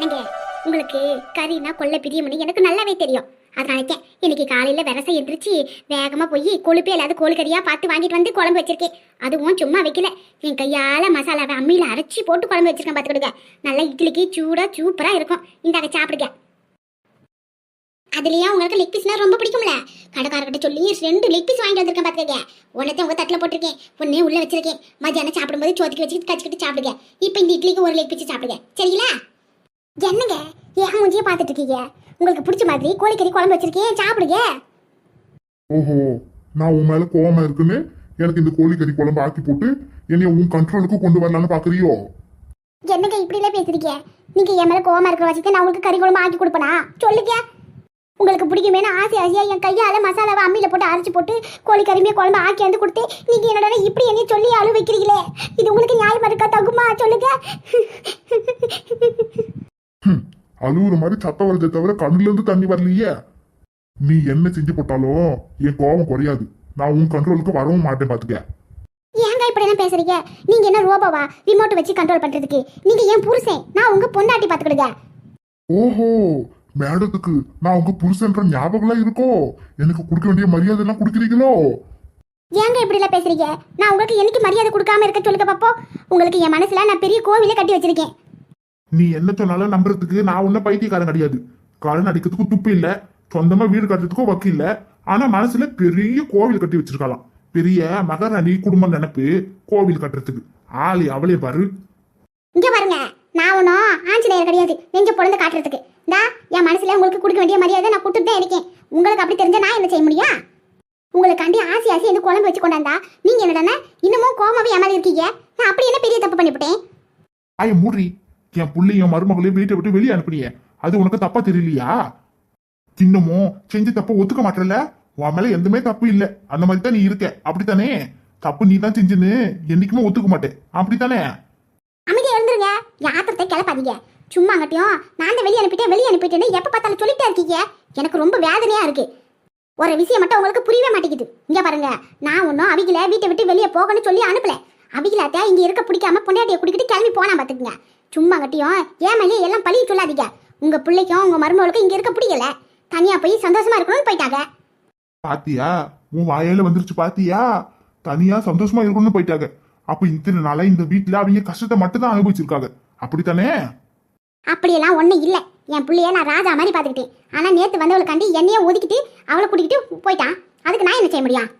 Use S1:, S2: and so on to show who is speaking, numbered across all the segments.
S1: நீங்க உங்களுக்கு கறினா கொள்ள பிரியமணி எனக்கு நல்லாவே தெரியும். அதனாலதான் இன்னைக்கு காலையில விரச எந்திரிச்சு வேகமா போய் கொழுப்பே இல்லாத கோழி பார்த்து வாங்கிட்டு வந்து குழம்பு வச்சிருக்கேன். அதுவும் சும்மா வைக்கல. என் கையால மசாலாவை அம்மியில அரைச்சி போட்டு குழம்பு வச்சிருக்கேன் பார்த்துக்கிடுங்க. நல்லா இட்லிக்கு சூடா சூப்பரா இருக்கும். இந்தாங்க சாப்பிடுங்க. அதுலயே உங்களுக்கு லெக் பீஸ்னா ரொம்ப பிடிக்கும்ல? கடைக்காரர்கிட்ட சொல்லி ரெண்டு லெக் பீஸ் வாங்கிட்டு வந்திருக்கேன் பாத்துக்கங்க ஒன்னத்தை உங்க தட்டுல போட்டிருக்கேன். ஒன்னே உள்ள வச்சிருக்கேன். மத்தியானம் சாப்பிடும்போது சோத்துக்கு வச்சு கச்சிக்கிட்டு சாப்பிடுங்க. இப்போ இந்த இட்லிக்கு ஒரு லெக் பீஸ் சாப்பிடுங்க. சரிங்களா? என்னங்க? ஏன் மூஞ்சியே பார்த்துட்டு இருக்கீங்க உங்களுக்கு பிடிச்ச மாதிரி கோழிக்கறி குழம்பு வச்சிருக்கேன். சாப்பிடுங்க?
S2: ஓஹோ நான் உன் மேல கோவமா இருக்குன்னு எனக்கு இந்த கோழிக்கறி குழம்பு ஆக்கி போட்டு என்னைய உன் கண்ட்ரோலுக்கு கொண்டு வரலான்னு பாக்குறியோ?
S1: என்னங்க இப்படிலாம் பேசுறீங்க? நீங்க என் மேல கோவமா இருக்கிற வச்சுட்டு நான் உங்களுக்கு கறி குழம்பு ஆக்கி கொடுப்பனா? சொல்லுங்க. உங்களுக்கு பிடிக்குமேனு ஆசை ஆசையா என் கையால மசாலாவை அம்மியில போட்டு அரைச்சு போட்டு கோழி கறிமே குழம்பு ஆக்கி வந்து கொடுத்து நீங்க என்னடா இப்படி என்ன சொல்லி அழு வைக்கிறீங்களே இது உங்களுக்கு நியாயமா இருக்கா தகுமா? சொல்லுங்க.
S2: ஹம், அழுவுற மாதிரி சத்தம் வருதே தவிர கண்ணுல இருந்து தண்ணி வரலையே. நீ என்ன செஞ்சு போட்டாலும் என் கோபம் குறையாது. நான் உன் கண்ட்ரோலுக்கு வரவும் மாட்டேன் பாத்துக்க.
S1: ஏங்க இப்படி எல்லாம் பேசுறீங்க? நீங்க என்ன ரோபோவா? ரிமோட் வச்சு கண்ட்ரோல் பண்றதுக்கு. நீங்க ஏன் புருஷன்? நான் உங்க பொண்டாட்டி பாத்துக்கிடுங்க.
S2: ஓஹோ மேடத்துக்கு நான் உங்க புருஷன்ற ஞாபகம்லாம் இருக்கோ? எனக்கு கொடுக்க வேண்டிய மரியாதை எல்லாம் கொடுக்குறீங்களோ?
S1: ஏங்க இப்படி எல்லாம் பேசுறீங்க? நான் உங்களுக்கு என்னைக்கு மரியாதை கொடுக்காம இருக்க சொல்லுங்க பாப்போம். உங்களுக்கு என் மனசுல நான் பெரிய கோவிலே கட்டி வச்சிருக்கேன்.
S2: நீ என்ன சொன்னாலும் நம்புறதுக்கு நான் ஒன்னும் பைத்தியக்காரன் கிடையாது. காலன் அடிக்கிறதுக்கும் துப்பு இல்ல. சொந்தமா வீடு கட்டுறதுக்கும் வக்கு இல்ல. ஆனா மனசுல பெரிய கோவில் கட்டி வச்சிருக்கலாம் பெரிய மகாராணி குடும்பம் நினைப்பு கோவில் கட்டுறதுக்கு. ஆளி அவளே பாரு.
S1: இங்க பாருங்க. நான் ஒன்றும் ஆஞ்சநேயர் கிடையாது. நெஞ்ச பொழுது காட்டுறதுக்கு. இந்தா என் மனசுல உங்களுக்கு கொடுக்க வேண்டிய மரியாதை நான் கொடுத்துட்டு தான் இருக்கேன். உங்களுக்கு அப்படி தெரிஞ்சா நான் என்ன செய்ய முடியும்? உங்களுக்காண்டி ஆசை ஆசை இந்த குழம்பு வச்சு கொண்டாந்தா? நீங்க என்னடானே? இன்னமும் கோமாவே ஏமாதி இருக்கீங்க. நான் அப்படி என்ன பெரிய தப்பு பண்ணிவிட்டேன்
S2: ஆய மூடி. என் புள்ளையும் மருமகளையும் வீட்டை விட்டு வெளியே அனுப்புனியே. அது உனக்கு தப்பா தெரியலையா? இன்னமும் செஞ்ச தப்ப ஒத்துக்க மாட்டல உன் மேல எதுவுமே தப்பு இல்ல. அந்த மாதிரி தான் நீ இருக்க. அப்படித்தானே? தப்பு நீ தான் செஞ்சுன்னு என்னைக்குமே ஒத்துக்க மாட்டேன். அப்படித்தானே?
S1: அமைதியா இருந்துருங்க யாத்திரத்தை கிளப்பாதீங்க. சும்மா அங்கட்டியும் நான் தான் வெளியே அனுப்பிட்டேன் வெளியே அனுப்பிட்டேன்னு எப்ப பார்த்தாலும் சொல்லிட்டே இருக்கீங்க? எனக்கு ரொம்ப வேதனையா இருக்கு. ஒரு விஷயம் மட்டும் உங்களுக்கு புரியவே மாட்டேங்குது. இங்க பாருங்க. நான் ஒன்றும் அவிகள வீட்டை விட்டு வெளியே போகணும்னு சொல்லி அனுப்பல. அவிகளாத்த இங்க இருக்க பிடிக்காம பொண்டாட்டியை குடிக்கிட்டு கிளம்பி போனா பாத்துக்குங்க. சும்மா கட்டியும் ஏன் மேலேயே எல்லாம் பழிய சொல்லாதீங்க. உங்க பிள்ளைக்கும் உங்க மருமகளுக்கும் இங்க இருக்க பிடிக்கல. தனியா போய் சந்தோஷமா இருக்கணும்னு போயிட்டாங்க.
S2: பாத்தியா? உன் வாயால வந்துருச்சு பாத்தியா? தனியா சந்தோஷமா இருக்கணும்னு போயிட்டாங்க. அப்ப இத்தனை நாளா இந்த வீட்டுல அவங்க கஷ்டத்தை மட்டும் தான் அனுபவிச்சிருக்காங்க. அப்படித்தானே?
S1: அப்படியெல்லாம் ஒன்றும் இல்லை. என் பிள்ளைய நான் ராஜா மாதிரி பார்த்துக்கிட்டேன். ஆனால் நேற்று வந்தவளுக்காண்டி என்னையே ஒதுக்கிட்டு அவளை கூட்டிக்கிட்டு போயிட்டான். அதுக்கு நான் என்ன செய்ய முடியும்?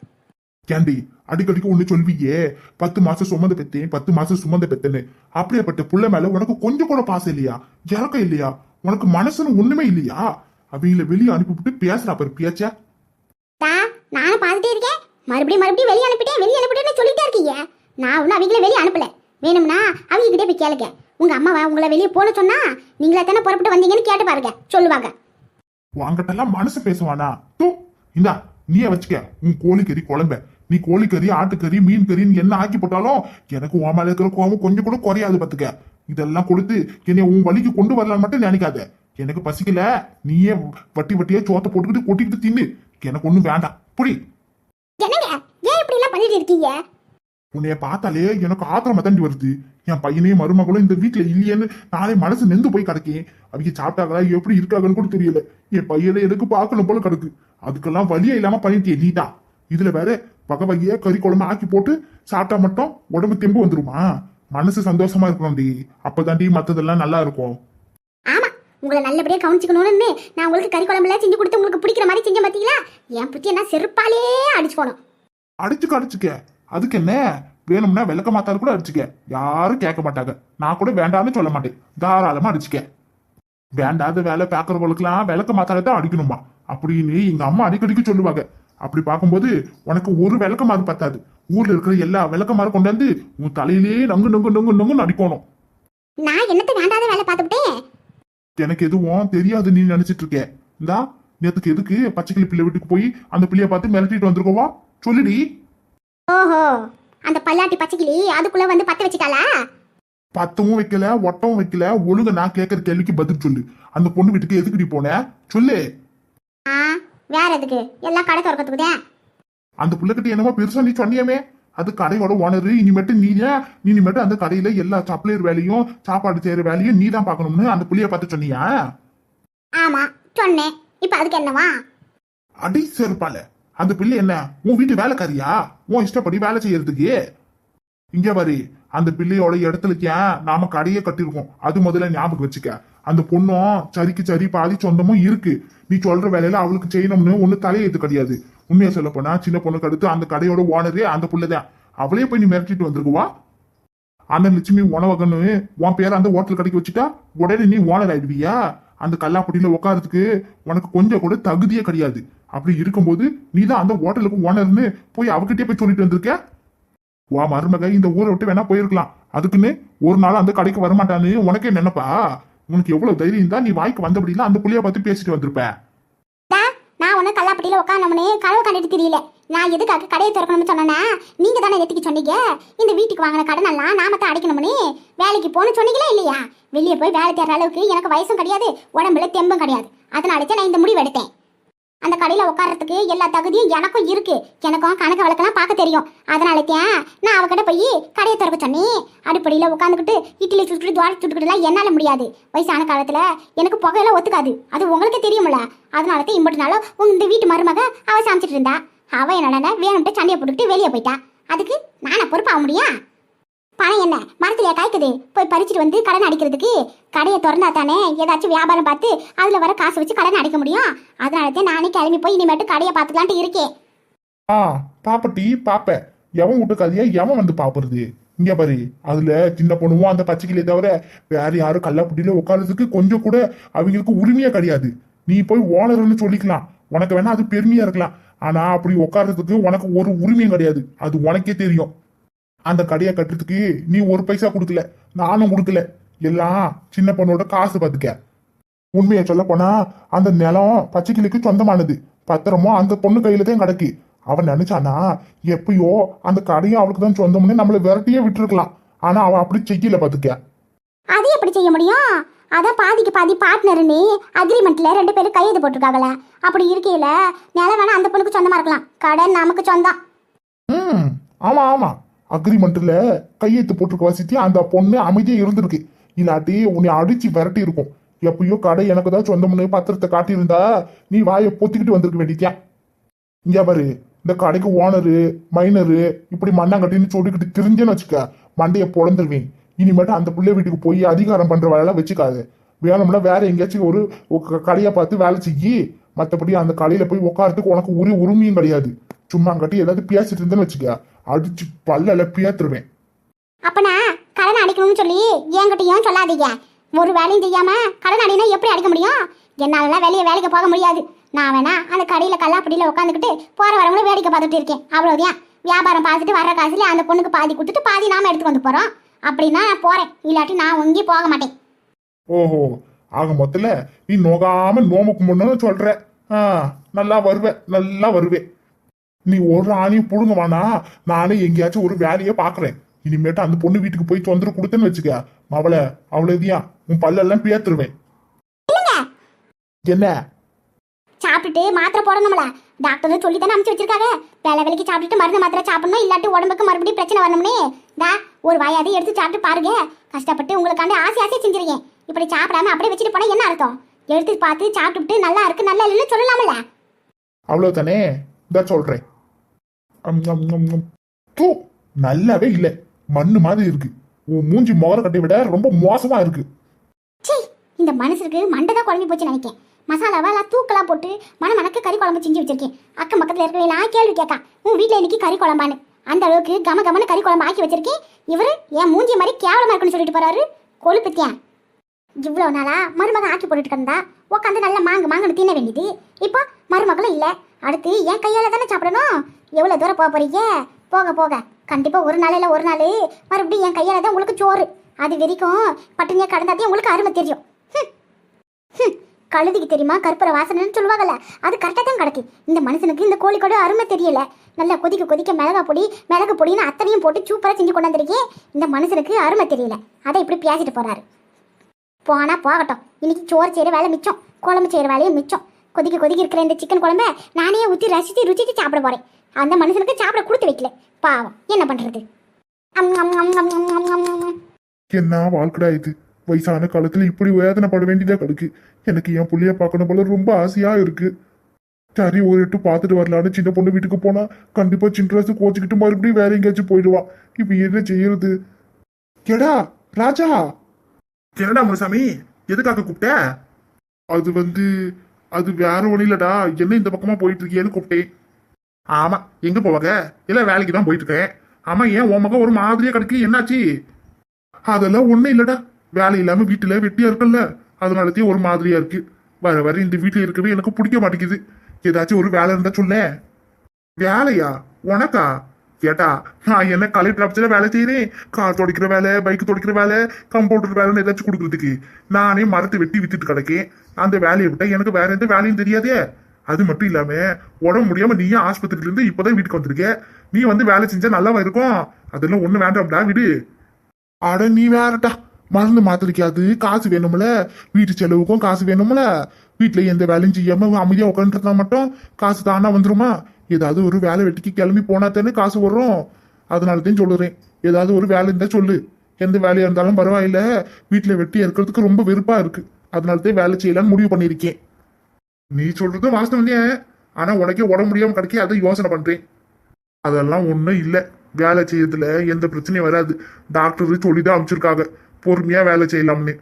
S2: கேண்டி அடிக்கடிக்கு ஒண்ணு சொல்வியே. பத்து மாசம் சுமந்த பெத்தேன் பத்து மாசம் சுமந்த பெத்தேன்னு. அப்படியேப்பட்ட புள்ள மேல உனக்கு கொஞ்சம் கூட பாசம் இல்லையா? இறக்கம் இல்லையா? உனக்கு மனசுன்னு ஒண்ணுமே இல்லையா? அவங்கள வெளியே அனுப்பிவிட்டு பேசுறா பாரு பேச்சா.
S1: நானும் பார்த்துட்டே இருக்கேன். மறுபடியும் மறுபடியும் வெளியே அனுப்பிட்டேன் வெளியே அனுப்பிட்டேன்னு சொல்லிட்டே இருக்கீங்க. நான் ஒன்றும் அவங்கள வெளியே அனுப்பல. வேணும்னா அவங்க கிட்டே போய் கேளுங்க. உங்க அம்மாவை உங்களை வெளியே போன சொன்னா நீங்களா தானே புறப்பட்டு வந்தீங்கன்னு கேட்டு பாருங்க. சொல்லுவாங்க.
S2: உங்ககிட்டலாம் மனசு பேசுவானா? தூ இந்தா நீயே வச்சுக்க. உன் கோழிக்கறி குழம்ப. நீ கோழிக்கறி ஆட்டுக்கறி மீன் கறின்னு என்ன ஆக்கி போட்டாலும் எனக்கு உன் மேல இருக்கிற கோவம் கொஞ்சம் கூட குறையாது பாத்துக்க. இதெல்லாம் கொடுத்து என்னை உன் வழிக்கு கொண்டு வரலான்னு மட்டும் நினைக்காத. எனக்கு பசிக்கல. நீயே வட்டி வட்டியா சோத்த போட்டுக்கிட்டு கொட்டிக்கிட்டு தின்னு. எனக்கு ஒண்ணும் வேண்டாம். புடி. உன்னைய பார்த்தாலே எனக்கு ஆத்திரமா தாண்டி வருது. என் பையனையும் மருமகளும் இந்த வீட்டுல இல்லையேன்னு நாளை மனசு நெந்து போய் கிடக்கேன். அவங்க சாப்பிட்டாங்களா எப்படி இருக்காங்கன்னு கூட தெரியல. என் பையனை எனக்கு பார்க்கணும் போல கிடக்கு. அதுக்கெல்லாம் வழியே இல்லாம பண்ணிட்டே நீதான். இதுல வேற வகை வகையா கறி குழம்பு ஆக்கி போட்டு சாப்பிட்டா மட்டும் உடம்பு தெம்பு வந்துருமா? மனசு சந்தோஷமா இருக்கணும்டி. அப்பதாண்டி மத்ததெல்லாம் நல்லா இருக்கும்.
S1: ஆமா உங்களை நல்லபடியா கவனிச்சுக்கணும்னு நான் உங்களுக்கு கறி குழம்புல செஞ்சு கொடுத்து உங்களுக்கு பிடிக்கிற மாதிரி செஞ்ச பாத்தீங்களா? என் புத்தி என்ன செருப்பாலே அடிச்சு போனோம்
S2: அடிச்சுக்க அடிச்சுக்க. அதுக்கு என்ன? வேணும்னா விளக்க மாத்தாரு கூட அடிச்சுக்க. யாரும் கேட்க மாட்டாங்க. நான் கூட வேண்டாம்னு சொல்ல மாட்டேன். தாராளமா அடிச்சுக்க. வேண்டாத வேலை பார்க்கறவங்களுக்குலாம் விளக்க மாத்தால தான் அடிக்கணுமா? அப்படின்னு எங்க அம்மா அடிக்கடிக்கு சொல்லுவாங்க. அப்படி பார்க்கும்போது உனக்கு ஒரு விளக்க மாறு பத்தாது. ஊர்ல இருக்கிற எல்லா விளக்க மாறு கொண்டாந்து உன் தலையிலேயே நங்கு நங்கு நங்கு நங்குன்னு அடிக்கணும்
S1: நான் என்னத்த வேண்டாத வேலை பார்த்துவிட்டேன்
S2: எனக்கு எதுவும் தெரியாது நீ நினைச்சிட்டு இருக்க. இந்தா நேத்துக்கு எதுக்கு பச்சைக்கிளி பிள்ளை வீட்டுக்கு போய் அந்த பிள்ளைய பார்த்து மிரட்டிட்டு வந்திருக்கோவா? சொல்லுடி.
S1: ஓஹோ அந்த பல்லாட்டி பச்சைக்கிளி அதுக்குள்ள வந்து பத்த வச்சுட்டாளா?
S2: பத்தவும் வைக்கல ஒட்டவும் வைக்கல. ஒழுங்க நான் கேட்கற கேள்விக்கு பதில் சொல்லு. அந்த பொண்ணு வீட்டுக்கு எதுக்குடி போன? சொல்லு.
S1: வேற எதுக்கு? எல்லாம் கடை திறக்கிறதுக்கு தான்
S2: அந்த பிள்ளைகிட்ட என்னமோ பெருசா நீ சொன்னியமே. அது கடையோட ஓனர் இனிமேட்டு நீ ஏன் இனிமேட்டு அந்த கடையில எல்லா சப்ளையர் வேலையும் சாப்பாடு செய்யற வேலையும் நீ தான் பார்க்கணும்னு அந்த புள்ளைய பார்த்து சொன்னியா?
S1: ஆமா சொன்னேன். இப்ப அதுக்கு என்னவா?
S2: அடி செருப்பால. அந்த பிள்ளை என்ன உன் வீட்டு வேலைக்காரியா? உன் இஷ்டப்படி வேலை செய்யறதுக்கு? இங்க பாரு அந்த பிள்ளையோட இடத்துலக்கே நாம கடையை கட்டிருக்கோம். அது முதல்ல ஞாபகம் வச்சுக்க. அந்த பொண்ணும் சரிக்கு சரி பாதி சொந்தமும் இருக்கு. நீ சொல்ற வேலையில அவளுக்கு செய்யணும்னு ஒண்ணு தலையெழுத்து கிடையாது. உண்மையா சொல்ல போனா சின்ன பொண்ணுக்கு அடுத்து அந்த கடையோட ஓனரே அந்த புள்ளதான். அவளே போய் நீ மிரட்டிட்டு வந்திருக்குவா? அண்ணன் லட்சுமி உணவகன்னு உன் பேரை அந்த ஹோட்டல் கடைக்கு வச்சுட்டா உடனே நீ ஓனர் ஆயிடுவியா? அந்த கல்லாப்பட்டியில உட்காரத்துக்கு உனக்கு கொஞ்சம் கூட தகுதியே கிடையாது. அப்படி இருக்கும்போது நீ தான் அந்த ஹோட்டலுக்கு ஓனர்னு போய் அவகிட்டே போய் சொல்லிட்டு வந்திருக்க? வா மருமக இந்த ஊரை விட்டு வேணா போயிருக்கலாம். அதுக்குன்னு ஒரு நாள் அந்த கடைக்கு வரமாட்டான்னு உனக்கே நினைப்பா? உனக்கு எவ்வளவு தைரியம் தான் நீ வாய்க்கு வந்தபடிலாம் அந்த புள்ளைய பார்த்து பேசிட்டு வந்திருப்ப.
S1: நான் ஒண்ணு கல்லாப்பட்டியில உட்காந்தோம்னே கனவு கண்டுட்டு தெரியல. நான் எதுக்காக கடையை திறக்கணும்னு சொன்னேன்னா நீங்க தானே எத்திக்கு சொன்னீங்க? இந்த வீட்டுக்கு வாங்கின கடன் எல்லாம் நாம தான் அடைக்கணும்னு. வேலைக்கு போகணும் சொன்னீங்களா இல்லையா? வெளியே போய் வேலை தேடுற அளவுக்கு எனக்கு வயசும் கிடையாது உடம்புல தெம்பும் கிடையாது. அதனால நான் இந்த முடிவு எடுத்தேன். அந்த கடையில் உட்கார்றதுக்கு எல்லா தகுதியும் எனக்கும் இருக்கு. எனக்கும் கணக்கு வழக்கெல்லாம் பார்க்க தெரியும். அதனால தான் நான் அவகிட்ட போய் கடையை திறக்க சொன்னேன். அடுப்படியில் உட்காந்துக்கிட்டு இட்லி சுட்டுட்டு துவாரி சுட்டுக்கிட்டுலாம் என்னால் முடியாது. வயசான காலத்தில் எனக்கு புகையெல்லாம் ஒத்துக்காது. அது உங்களுக்கு தெரியுமில்ல அதனால தான் இம்பட்டு நாளும் உங்கள் இந்த வீட்டு மருமக அவள் சமைச்சிட்டு இருந்தா. அவள் என்னடா வேணும்ட்டு சண்டையை போட்டுக்கிட்டு வெளியே போயிட்டா. அதுக்கு நானா பொறுப்பாக முடியும் பணம் என்ன? மரத்துலயா காய்க்குது. போய் பறிச்சுட்டு வந்து கடன் அடிக்கிறதுக்கு? கடையை திறந்தா தானே ஏதாச்சும் வியாபாரம் பார்த்து அதுல வர காசு வச்சு கடன் அடிக்க முடியும்? அதனால தான் நானே கிளம்பி போய் இனிமேட்டு கடையை பார்த்துக்கலான்ட்டு இருக்கேன்.
S2: ஆ பாப்பட்டி பாப்ப. எவன் விட்டு கதையா எவன் வந்து பாப்புறது? இங்க பாரு. அதுல சின்ன பொண்ணுவும் அந்த பச்சைக்கிளியை தவிர வேற யாரும் கல்லாப்பட்டியில உட்காரதுக்கு கொஞ்சம் கூட அவங்களுக்கு உரிமையே கிடையாது. நீ போய் ஓனர்னு சொல்லிக்கலாம். உனக்கு வேணா அது பெருமையா இருக்கலாம். ஆனா அப்படி உட்காரதுக்கு உனக்கு ஒரு உரிமையும் கிடையாது. அது உனக்கே தெரியும். அந்த கடையை கட்டுறதுக்கு நீ ஒரு பைசா கொடுக்கல நானும் கொடுக்கல. எல்லாம் சின்ன பொண்ணோட காசு பார்த்துக்க உண்மையை சொல்ல போனா அந்த நிலம் பச்சைக்கிளிக்கு சொந்தமானது. பத்திரமும் அந்த பொண்ணு கையில தான் கிடக்கு. அவன் நினைச்சானா எப்பயோ அந்த கடையும் அவளுக்கு தான் சொந்தம்னு நம்மள விரட்டியே விட்டுருக்கலாம். ஆனா அவன் அப்படி செய்யல பாத்துக்க.
S1: அது எப்படி செய்ய முடியும்? அதான் பாதிக்கு பாதி பார்ட்னர்னு அக்ரிமெண்ட்ல ரெண்டு பேரும் கையெழுத்து போட்டிருக்காங்களே அப்படி இருக்கையில நிலம் வேணா அந்த பொண்ணுக்கு சொந்தமா இருக்கலாம். கடன் நமக்கு சொந்தம்.
S2: ம் ஆமா ஆமா. அக்ரிமெண்ட்ல கையெழுத்து போட்டிருக்க வசதி அந்த பொண்ணு அமைதியே இருந்திருக்கு. இல்லாட்டி உன்னை அடிச்சு விரட்டி இருக்கும் எப்பயோ கடை எனக்கு தான் சொந்தம்னு பத்திரத்தை காட்டியிருந்தா நீ வாயை பொத்திக்கிட்டு வந்திருக்க வேண்டியதியா இங்க பாரு இந்த கடைக்கு ஓனரு மைனரு இப்படி மண்ணாங்கட்டின்னு சொல்லிக்கிட்டு திரிஞ்சேன்னு வச்சுக்க மண்டையை பொழந்துருவேன். இனிமேட்டு அந்த பிள்ளை வீட்டுக்கு போய் அதிகாரம் பண்ற வேலையெல்லாம் வச்சுக்காது. வேணும்னா வேற எங்கேயாச்சும் ஒரு ஒரு கடையை பார்த்து வேலை செய்யி மற்றபடி அந்த கடையில போய் உட்காரத்துக்கு உனக்கு ஒரு உரிமையும் கிடையாது. சும்மா கட்டி ஏதாவது பேசிட்டு இருந்தேன்னு வச்சுக்க. அடிச்சு பல்லல பேத்துருவேன்.
S1: அப்பனா கடன் அடிக்கணும்னு சொல்லி என்கிட்டயும் சொல்லாதீங்க. ஒரு வேலையும் செய்யாம கடன் அடினா எப்படி அடிக்க முடியும்? என்னாலலாம் வெளியே வேலைக்கு போக முடியாது. நான் வேணா அந்த கடையில கல்லாப்படியில உட்காந்துக்கிட்டு போற வரவங்களும் வேடிக்கை பார்த்துட்டு இருக்கேன். அவ்வளவுதான். வியாபாரம் பார்த்துட்டு வர்ற காசுல அந்த பொண்ணுக்கு பாதி கொடுத்துட்டு பாதி நாம எடுத்துட்டு வந்து போறோம். அப்படின்னா நான் போறேன். இல்லாட்டி நான் எங்கேயும் போக மாட்டேன்.
S2: ஓஹோ. ஆக மொத்தல நீ நோகாம நோம கும்பிடணும்னு சொல்ற. ஆ நல்லா வருவேன் நல்லா வருவேன் நீ ஒரு ஆணையும் புடுங்க வேணா நானே எங்கேயாச்சும் ஒரு வேலையை பாக்குறேன். இனிமேட்டு அந்த பொண்ணு வீட்டுக்கு போய் தொந்தரவு கொடுத்தேன்னு வச்சுக்க. அவளை அவ்வளவுதியா உன் பல்லெல்லாம் பேத்துருவேன் என்ன?
S1: சாப்பிட்டுட்டு மாத்திரை போடணும்ல. டாக்டர் சொல்லி தானே அனுப்பிச்சு வச்சிருக்காங்க. வேலை வேலைக்கு சாப்பிட்டுட்டு மருந்து மாத்திரை சாப்பிடணும் இல்லாட்டி உடம்புக்கு மறுபடியும் பிரச்சனை வரணும்னே. தா ஒரு வாயாவது எடுத்து சாப்பிட்டு பாருங்க. கஷ்டப்பட்டு உங்களுக்காண்டி ஆசை ஆசையா செஞ்சிருக்கேன். இப்படி சாப்பிடாம அப்படியே வச்சுட்டு போனா என்ன அர்த்தம்? எடுத்து பார்த்து சாப்பிட்டுட்டு நல்லா இருக்கு நல்லா இல்லைன்னு சொல்லலாம்ல.
S2: அவ்வளவுதானே? இந்த சொல்றேன். அம், அம், அம், அம். தூ, நல்லாவே இல்ல. மண்ணு மாதிரி இருக்கு. உன் மூஞ்சி முகர கட்டை விட ரொம்ப மோசமா இருக்கு.
S1: சீ இந்த மனுஷனுக்கு மண்டை தான் குழம்பி போச்சு நினைக்கேன். மசாலாவெல்லாம் தூக்கலா போட்டு மன மணக்க கறி குழம்பு செஞ்சு வச்சிருக்கேன். அக்கம் பக்கத்துல இருக்கிறவங்களாம் கேள்வி கேட்கா உன் வீட்ல இன்னைக்கு கறி குழம்பான்னு. அந்த அளவுக்கு கம கமன்னு கறி குழம்பு ஆக்கி வச்சிருக்கேன். இவரு என் மூஞ்சி மாதிரி கேவலமா இருக்குன்னு சொல்லிட்டு போறாரு. கொழுப்புத்தியான் இவ்வளோ நாளா மருமகன் ஆக்கி போட்டுட்டு இருந்தா உட்காந்து நல்லா மாங்கு மாங்குன்னு தின்ன வேண்டியது. இப்போ மருமகளும் இல்லை. அடுத்து என் கையால தானே சாப்பிடணும்? எவ்வளோ தூரம் போக போறீங்க? போக போக. கண்டிப்பா ஒரு நாள் இல்லை ஒரு நாள். மறுபடியும் என் கையால தான் உங்களுக்கு சோறு. அது வரைக்கும் பட்டினியா கடந்தாதே உங்களுக்கு அருமை தெரியும். ஹம். கழுதிக்கு தெரியுமா? கற்பூர வாசனைன்னு சொல்லுவாங்கல்ல. அது கரெக்டாக தான் கிடக்கு. இந்த மனுஷனுக்கு இந்த கோழிக்கோட அருமை தெரியல. நல்லா கொதிக்க கொதிக்க மிளகா பொடி மிளகு பொடின்னு அத்தனையும் போட்டு சூப்பராக செஞ்சு கொண்டாந்துருக்கேன் இந்த மனுஷனுக்கு அருமை தெரியல. அதை இப்படி பேசிட்டு போறாரு. போனா போகட்டும். இன்னைக்கு சோறு செய்கிற வேலை மிச்சம். குழம்பு செய்கிற வேலையும் மிச்சம். கொதிக்க கொதிக்க இருக்கிற இந்த சிக்கன் குழம்ப நானே ஊற்றி ரசித்து ருசித்து சாப்பிட போறேன். அந்த மனுஷனுக்கு சாப்பிட கொடுத்து வைக்கல. பாவம். என்ன பண்றது? அம், அம், அம், அம், அம், அம், அம், அம்.
S2: என்ன வாழ்க்கடா இது? வயசான காலத்துல இப்படி வேதனைப்பட வேண்டியதா கிடக்கு. எனக்கு என் புள்ளைய பார்க்கணும் போல ரொம்ப ஆசையா இருக்கு. சரி ஒரு எட்டு பார்த்துட்டு வரலான்னு சின்ன பொண்ணு வீட்டுக்கு போனா கண்டிப்பா சின்ராசு கோச்சுக்கிட்டு மறுபடியும் வேற எங்கேயாச்சும் போயிடுவான் இப்ப என்ன செய்யறது? கேடா ராஜா! என்னடா முனுசாமி? எதுக்காக கூப்பிட்ட? அது வந்து அது வேற ஒண்ணு இல்லடா என்ன இந்த பக்கமா போயிட்டு இருக்கியேன்னு கூப்பிட்டேன். ஆமா எங்க போவாங்க? இல்ல வேலைக்கு தான் போயிட்டு இருக்கேன் ஆமா ஏன் உன் மகன் ஒரு மாதிரியா கிடக்கு? என்னாச்சு? அதெல்லாம் ஒண்ணும் இல்லடா. வேலை இல்லாம வீட்டுல வெட்டியா இருக்குல்ல. அதனாலத்தையும் ஒரு மாதிரியா இருக்கு. வர வர இந்த வீட்டுல இருக்கவே எனக்கு பிடிக்க மாட்டேங்குது. ஏதாச்சும் ஒரு வேலை இருந்தா சொல்ல வேலையா? உனக்கா? கேட்டா நான் என்ன கலெக்டர் ஆஃபீஸ்ல வேலை செய்யறேன் கார் துடைக்கிற வேலை பைக் துடைக்கிற வேலை கம்பவுண்டர் வேலைன்னு ஏதாச்சும் கொடுக்கறதுக்கு. நானே மரத்தை வெட்டி வித்துட்டு கிடக்கேன். அந்த வேலையை விட்டா எனக்கு வேற எந்த வேலையும் தெரியாதே. அது மட்டும் இல்லாம உடம்பு முடியாம நீயே ஆஸ்பத்திரியில இருந்து இப்பதான் வீட்டுக்கு வந்திருக்க. நீ வந்து வேலை செஞ்சா நல்லாவா இருக்கும்? அதெல்லாம் ஒண்ணு வேண்டாம்டா விடு. அட நீ வேறடா. மருந்து மாத்திரைக்காது காசு வேணும்ல? வீட்டு செலவுக்கும் காசு வேணும்ல? வீட்டுல எந்த வேலையும் செய்யாம அமைதியா உட்காந்துருந்தா மட்டும் காசு தானா வந்துருமா? ஏதாவது ஒரு வேலை வெட்டிக்கு கிளம்பி போனா தானே காசு வரும் அதனால தான் சொல்லுறேன். ஏதாவது ஒரு வேலை இருந்தா சொல்லு. எந்த வேலையா இருந்தாலும் பரவாயில்ல. வீட்டுல வெட்டி இருக்கிறதுக்கு ரொம்ப வெறுப்பா இருக்கு. அதனால தான் வேலை செய்யலாம்னு முடிவு பண்ணியிருக்கேன். நீ சொல்றது வாஸ்தவம் தான் ஆனா உனக்கே உடம்பு முடியாம கிடைக்க அதை யோசனை பண்றேன். அதெல்லாம் ஒன்றும் இல்லை. வேலை செய்யறதுல எந்த பிரச்சனையும் வராது. டாக்டர் சொல்லி தான் அமைச்சிருக்காங்க பொறுமையா வேலை செய்யலாம்னு.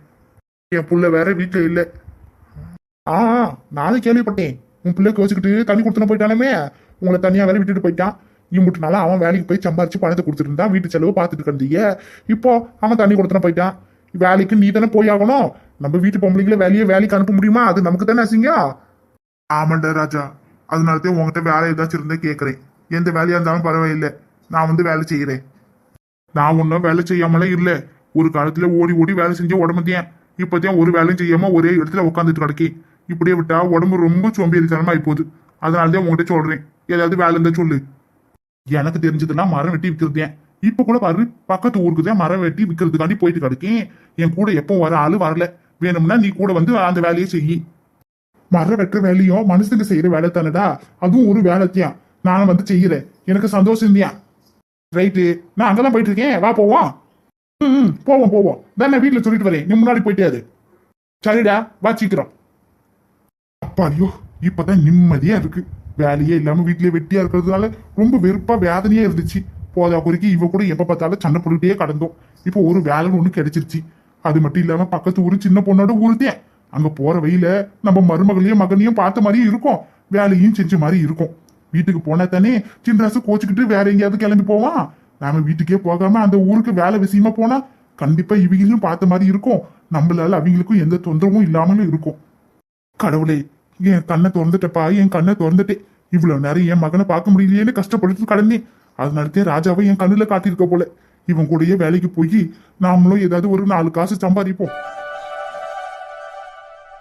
S2: என் புள்ள வேற வீட்டில் இல்லை. ஆ நானும் கேள்விப்பட்டேன். உன் பிள்ளை கோச்சுக்கிட்டு தண்ணி கொடுத்துன போயிட்டாலுமே உங்களை தனியாக வேலை விட்டுட்டு போயிட்டான். இம்புட்டுனால அவன் வேலைக்கு போய் சம்பாரிச்சு பணத்தை கொடுத்துட்டு இருந்தான். வீட்டு செலவு பார்த்துட்டு இருந்தீங்க இப்போ அவன் தண்ணி கொடுத்துன போயிட்டான். வேலைக்கு நீ தானே போய் ஆகணும். நம்ம வீட்டு பொம்பளைங்கள வேலையை வேலைக்கு அனுப்ப முடியுமா? அது நமக்கு தானே அசிங்கம். ஆமாண்டா ராஜா. அதனாலதான் உங்ககிட்ட வேலை ஏதாச்சும் இருந்தா கேட்கறேன் எந்த வேலையா இருந்தாலும் பரவாயில்லை. நான் வந்து வேலை செய்யறேன். நான் ஒன்றும் வேலை செய்யாமலே இல்லை. ஒரு காலத்துல ஓடி ஓடி வேலை செஞ்ச உடம்புத்தேன் இப்போதான் ஒரு வேலையும் செய்யாம ஒரே இடத்துல உட்காந்துட்டு கிடக்கேன். இப்படியே விட்டா உடம்பு ரொம்ப சோம்பேறித்தனமா போகுது அதனாலதான் உங்ககிட்ட சொல்றேன். ஏதாவது வேலை இருந்தா சொல்லு. எனக்கு தெரிஞ்சதெல்லாம் மரம் வெட்டி விற்கிறதேன் இப்ப கூட பாரு பக்கத்து ஊருக்கு தான் மரம் வெட்டி விற்கிறதுக்காண்டி போயிட்டு கிடக்கேன். என் கூட எப்போ வர ஆளு வரல. வேணும்னா நீ கூட வந்து அந்த வேலையை செய்யி. மரம் வெட்டுற வேலையும் மனுஷங்க செய்யற வேலை தானடா. அதுவும் ஒரு வேலைத்தான் நானும் வந்து செய்யறேன். எனக்கு சந்தோஷம் தான் ரைட்டு நான் அங்கதான் போயிட்டு இருக்கேன். வா போவோம். ம், போவோம் போவோம். தான் நான் வீட்டுல சொல்லிட்டு வரேன். நீ முன்னாடி போயிட்டே சரிடா வா சீக்கிரம். அப்பாடியோ இப்பதான் நிம்மதியா இருக்கு. வேலையே இல்லாம வீட்லயே வெட்டியா இருக்கிறதுனால ரொம்ப வெறுப்பா வேதனையா இருந்துச்சு. போதா குறைக்கு இவ கூட எப்ப பார்த்தாலும் சண்டை போட்டுட்டே கடந்தோம். இப்போ ஒரு வேலைன்னு ஒண்ணு கிடைச்சிருச்சு. அது மட்டும் இல்லாம பக்கத்து ஊரு சின்ன பொண்ணோட ஊருதேன் அங்க போற வழியில நம்ம மருமகளையும் மகனையும் பார்த்த மாதிரியும் இருக்கும். வேலையும் செஞ்ச மாதிரி இருக்கும். வீட்டுக்கு போனா தானே சின்ராசு கோச்சுக்கிட்டு வேற எங்கேயாவது கிளம்பி போவான். நாம வீட்டுக்கே போகாம அந்த ஊருக்கு வேலை விஷயமா போனா கண்டிப்பா இவங்களையும் பார்த்த மாதிரி இருக்கும். நம்மளால அவங்களுக்கும் எந்த தொந்தரவும் இல்லாமலும் இருக்கும். கடவுளே என் கண்ணை திறந்துட்டப்பா என் கண்ணை திறந்துட்டேன் இவ்வளவு நேரம் என் மகனை பார்க்க முடியலையேன்னு கஷ்டப்பட்டு கடந்தேன் அதனாலத்தே ராஜாவை என் கண்ணுல காட்டியிருக்க போல. இவன் கூடயே வேலைக்கு போய் நாமளும் ஏதாவது ஒரு நாலு காசு சம்பாதிப்போம்.